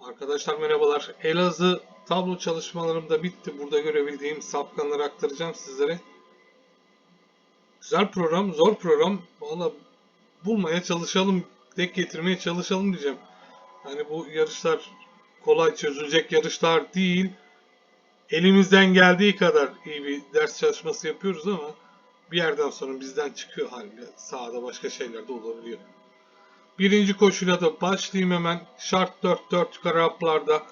Arkadaşlar merhabalar. Elazığ tablo çalışmalarım da bitti. Burada görebildiğim sapkanları aktaracağım sizlere. Güzel program, zor program. Valla bulmaya çalışalım, denk getirmeye çalışalım diyeceğim. Hani bu yarışlar kolay çözülecek yarışlar değil. Elimizden geldiği kadar iyi bir ders çalışması yapıyoruz ama bir yerden sonra bizden çıkıyor haliyle. Sahada başka şeyler de olabiliyor. Birinci koşuyla da başlayayım hemen. Şart 4 4 yukarı haplarda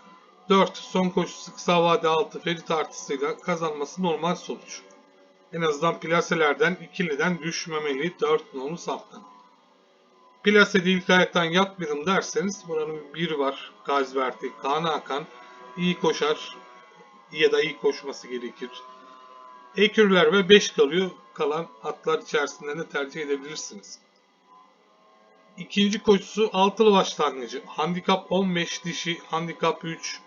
4 son koşusu kısa vade 6 ferit artısıyla kazanması normal sonuç. En azından plaselerden ikiliden düşmemeli 4 nolu saftan. Plasede ilk ayaktan yapmayalım derseniz buranın bir var. Gazverti, Kaan Hakan iyi koşar ya da iyi koşması gerekir. Ekürler ve 5 kalıyor. Kalan atlar içerisinden de tercih edebilirsiniz. İkinci koşusu altılı başlangıcı. Handikap 15 dişi, handikap 3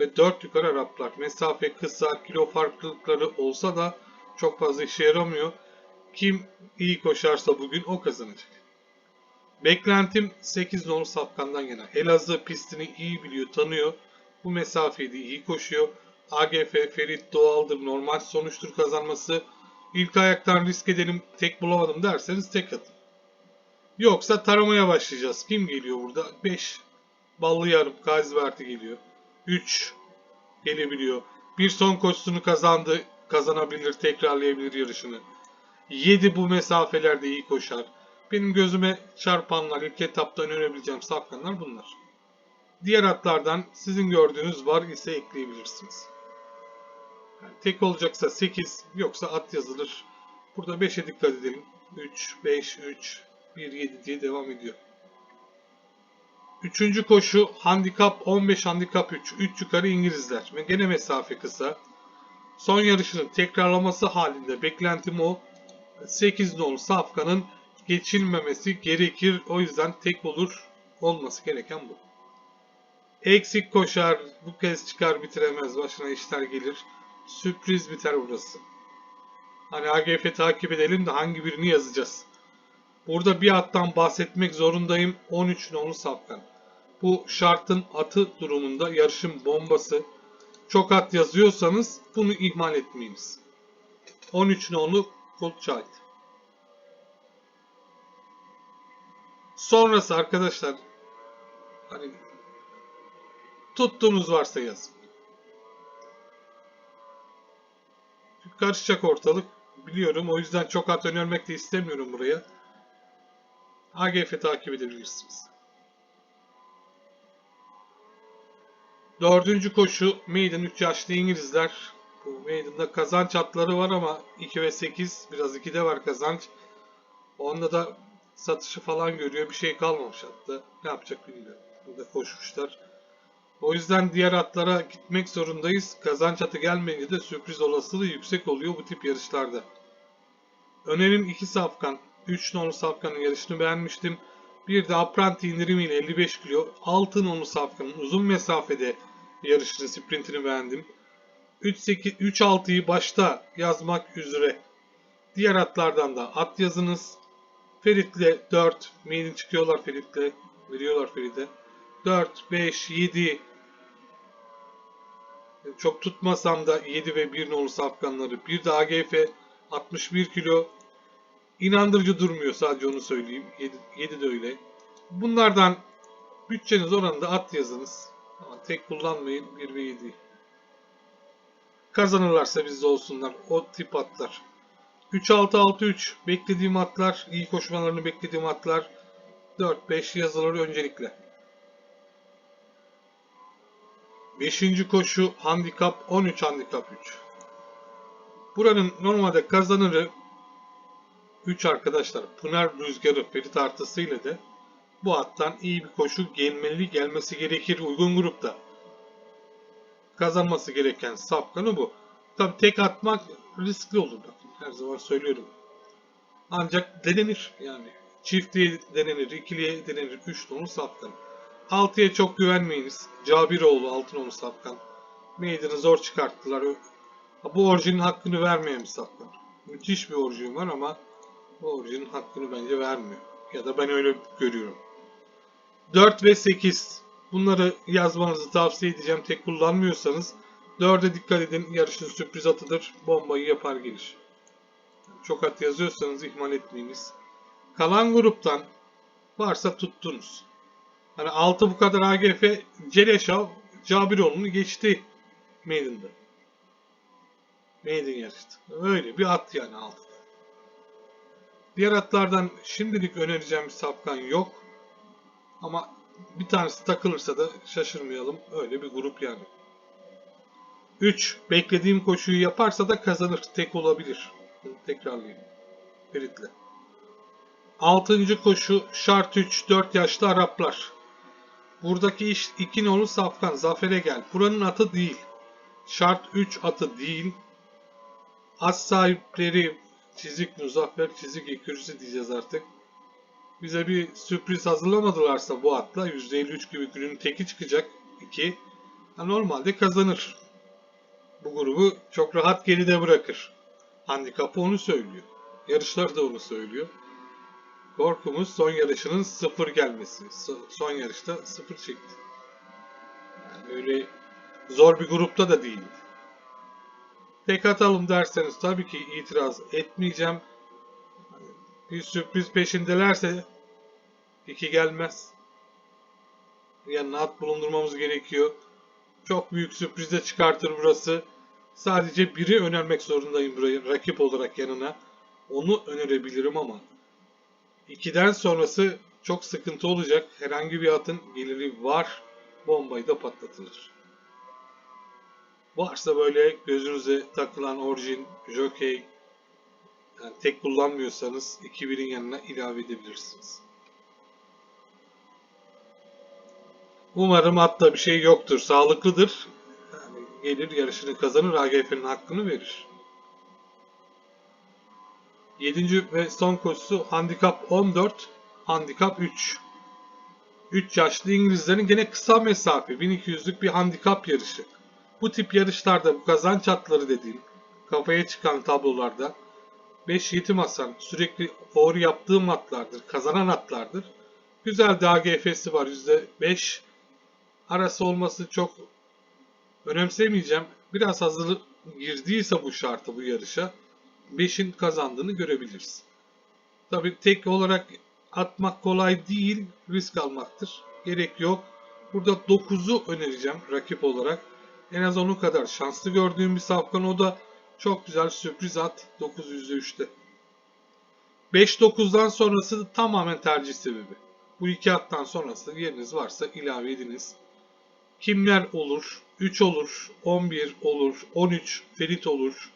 ve 4 yukarı Araplar. Mesafe kısa, kilo farklılıkları olsa da çok fazla işe yaramıyor. Kim iyi koşarsa bugün o kazanacak. Beklentim 8 nolu Safkan'dan yana. Elazığ pistini iyi biliyor, tanıyor. Bu mesafeyi de iyi koşuyor. AGF, Ferit doğaldır, normal sonuçtur kazanması. İlk ayaktan risk edelim, tek bulamadım derseniz tek atın. Yoksa taramaya başlayacağız. Kim geliyor burada? 5. Ballı yarım Gaziverti geliyor. 3 gelebiliyor. Bir son koşusunu kazandı. Kazanabilir, tekrarlayabilir yarışını. 7 bu mesafelerde iyi koşar. Benim gözüme çarpanlar, ilk etapta önerebileceğim safkanlar bunlar. Diğer atlardan sizin gördüğünüz var ise ekleyebilirsiniz. Yani tek olacaksa 8, yoksa at yazılır. Burada 5'e dikkat edelim. 3, 5, 3, 1, 7 diye devam ediyor. Üçüncü koşu handikap 15 handikap 3. 3 yukarı İngilizler ve gene mesafe kısa. Son yarışının tekrarlaması halinde beklentim o. 8 nolu Safkan'ın geçilmemesi gerekir. O yüzden tek olur. Olması gereken bu. Eksik koşar. Bu kez çıkar bitiremez. Başına işler gelir. Sürpriz biter burası. Hani AGF takip edelim de hangi birini yazacağız. Burada bir attan bahsetmek zorundayım. 13 nolu Safkan. Bu şartın atı durumunda yarışın bombası. Çok at yazıyorsanız bunu ihmal etmeyiniz. 13 nolu Goldchild. Sonrası arkadaşlar hani tuttuğunuz varsa yazın. Karışacak ortalık biliyorum. O yüzden çok at önermek de istemiyorum buraya. AGF takip edebilirsiniz. Dördüncü koşu Maiden 3 yaşlı İngilizler. Bu Maiden'da kazanç atları var ama 2 ve 8 biraz 2'de var kazanç. Onda da satışı falan görüyor. Bir şey kalmamış hatta. Ne yapacak bilmiyorum. Burada koşmuşlar. O yüzden diğer atlara gitmek zorundayız. Kazanç atı gelmeyince de sürpriz olasılığı yüksek oluyor bu tip yarışlarda. Önerim 2 safkan. 3 nolu safkanın yarışını beğenmiştim. Bir de apranti indirimiyle 55 kilo. 6 nolu safkanın uzun mesafede yarışını, sprintini beğendim. 3-6'yı başta yazmak üzere. Diğer atlardan da at yazınız. Ferit'le 4. Mail'in çıkıyorlar Ferit'le. Veriyorlar Ferit'e. 4, 5, 7. Çok tutmasam da 7 ve 1 nolu safkanları. Bir de AGF 61 kilo. İnandırıcı durmuyor sadece onu söyleyeyim. 7, 7 de öyle. Bunlardan bütçeniz oranında at yazınız. Ama tek kullanmayın 1 ve 7. Kazanırlarsa bizde olsunlar. O tip atlar. 3-6-6-3 beklediğim atlar, iyi koşmalarını beklediğim atlar 4-5 yazılır öncelikle. 5. koşu handikap 13 handikap 3. Buranın normalde kazanırı 3 arkadaşlar. Pınar Rüzgarı Ferit artısıyla da bu attan iyi bir koşu gelmeli gelmesi gerekir uygun grupta. Kazanması gereken sapkanı bu. Tabi tek atmak riskli olur. Her zaman söylüyorum. Ancak denenir yani. Çiftliğe denenir, ikiliye denenir. 3 nolu sapkan. 6'ya çok güvenmeyiniz. Cabiroğlu 6 nolu sapkan. Meydanı zor çıkarttılar. Bu orijinin hakkını vermeyen bir sapkan. Müthiş bir orijin var ama bu orijinin hakkını bence vermiyor. Ya da ben öyle görüyorum. 4 ve 8 Bunları yazmanızı tavsiye edeceğim. Tek kullanmıyorsanız 4'e dikkat edin. Yarışın sürpriz atıdır. Bombayı yapar gelir. Çok at yazıyorsanız ihmal etmeyiniz. Kalan gruptan varsa tuttunuz. Hani 6 bu kadar AGF Celeşav Cabiroğlu'nu geçti Maiden'da. Maiden yarıştı. Öyle bir at yani altıda. Diğer atlardan şimdilik önereceğim bir safkan yok. Ama bir tanesi takılırsa da şaşırmayalım. Öyle bir grup yani. 3. Beklediğim koşuyu yaparsa da kazanır. Tek olabilir. Tekrarlayayım. Ferit'le. 6. koşu şart 3 4 yaşlı Araplar. Buradaki iş 2 nolu Safkan. Zafer'e gel. Buranın atı değil. Şart 3 atı değil. At sahipleri çizik muzaffer çizik ekürüsü diyeceğiz artık. Bize bir sürpriz hazırlamadılarsa bu atla %53 gibi günün teki çıkacak 2. normalde kazanır. Bu grubu çok rahat geride bırakır. Handikapı onu söylüyor. Yarışlar da onu söylüyor. Korkumuz son yarışının sıfır gelmesi. So- Son yarışta sıfır çekti. Yani öyle zor bir grupta da değildi. Tek atalım derseniz tabii ki itiraz etmeyeceğim. Bir sürpriz peşindelerse iki gelmez. Yanına at bulundurmamız gerekiyor. Çok büyük sürprize çıkartır burası. Sadece biri önermek zorundayım burayı rakip olarak yanına. Onu önerebilirim ama 2'den sonrası çok sıkıntı olacak. Herhangi bir atın geliri var. Bombayı da patlatılır. Varsa böyle gözünüze takılan orijin, jockey, yani tek kullanmıyorsanız 2-1'in yanına ilave edebilirsiniz. Umarım atta bir şey yoktur. Sağlıklıdır. Yani gelir yarışını kazanır. AGF'nin hakkını verir. 7. ve son koşusu Handikap 14, Handikap 3. 3 yaşlı İngilizlerin gene kısa mesafe 1200'lük bir handikap yarışı. Bu tip yarışlarda bu kazanç atları dediğim kafaya çıkan tablolarda 5 yetim Hasan sürekli favori yaptığım atlardır, kazanan atlardır. Güzel de AGF'si var %5. Arası olması çok önemsemeyeceğim. Biraz hazır girdiyse bu şartı bu yarışa 5'in kazandığını görebiliriz. Tabi tek olarak atmak kolay değil, risk almaktır. Gerek yok. Burada 9'u önereceğim rakip olarak. En az onun kadar şanslı gördüğüm bir safkan o da çok güzel sürpriz at 9 %3'te. 5-9'dan sonrası tamamen tercih sebebi. Bu iki attan sonrası yeriniz varsa ilave ediniz. Kimler olur? 3 olur, 11 olur, 13 Ferit olur.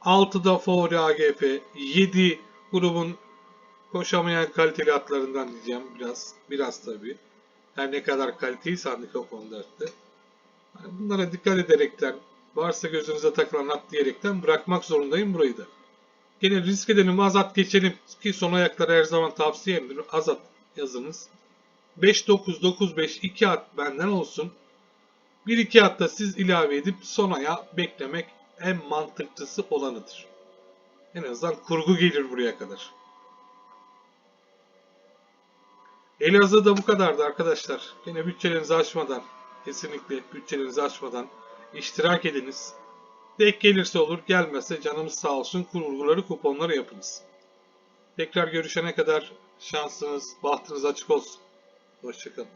6'da favori AGP, 7 grubun koşamayan kaliteli atlarından diyeceğim biraz. Biraz tabii. Her ne kadar kaliteliyse handikap 14'te. Bunlara dikkat ederekten, varsa gözünüze takılan at diyerekten bırakmak zorundayım burayı da. Gene risk edelim, az at geçelim ki son ayakları her zaman tavsiyemdir. Az at yazınız. 5-9-9-5 2 at benden olsun. 1-2 at da siz ilave edip son aya beklemek en mantıklısı olanıdır. En azından kurgu gelir buraya kadar. Elazığ'da bu kadardı arkadaşlar. Yine bütçelerinizi açmadan, kesinlikle bütçelerinizi açmadan iştirak ediniz. Denk gelirse olur, gelmezse canımız sağ olsun kurguları, kuponları yapınız. Tekrar görüşene kadar şansınız, bahtınız açık olsun. Hoşçakalın.